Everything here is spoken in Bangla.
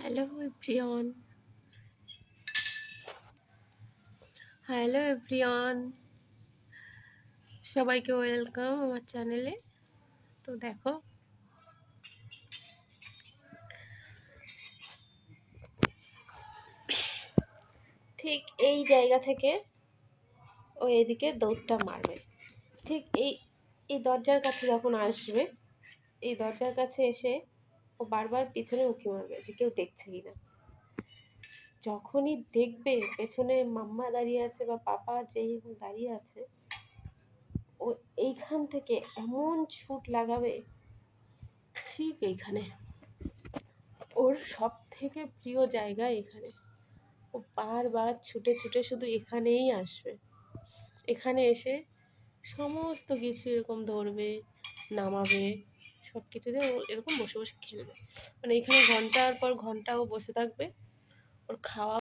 হ্যালো এভরিওয়ান হ্যালো এভরিওয়ান সবাইকে ওয়েলকাম আমার চ্যানেলে তো দেখো। ঠিক এই জায়গা থেকে ও এদিকে দৌড়টা মারবে। ঠিক এই এই দরজার কাছে যখন আসবে, এই দরজার কাছে এসে ও বারবার পিছনে উঁকি মারবে যে কেউ দেখছে কিনা। যখনই দেখবে পেছনে মাম্মা দাঁড়িয়ে আছে বা পাপা যেই হোক দাঁড়িয়ে আছে, ও এইখান থেকে এমন ছুট লাগাবে, ঠিক এইখানে। ওর সব থেকে প্রিয় জায়গা এখানে। ও বারবার ছুটে ছুটে শুধু এখানেই আসবে। এখানে এসে সমস্ত কিছু এরকম ধরবে, নামাবে সব দিয়ে ও এরকম বসে বসে খেলবে। মানে এখানে ঘণ্টার পর ঘণ্টা ও বসে থাকবে। ওর খাওয়া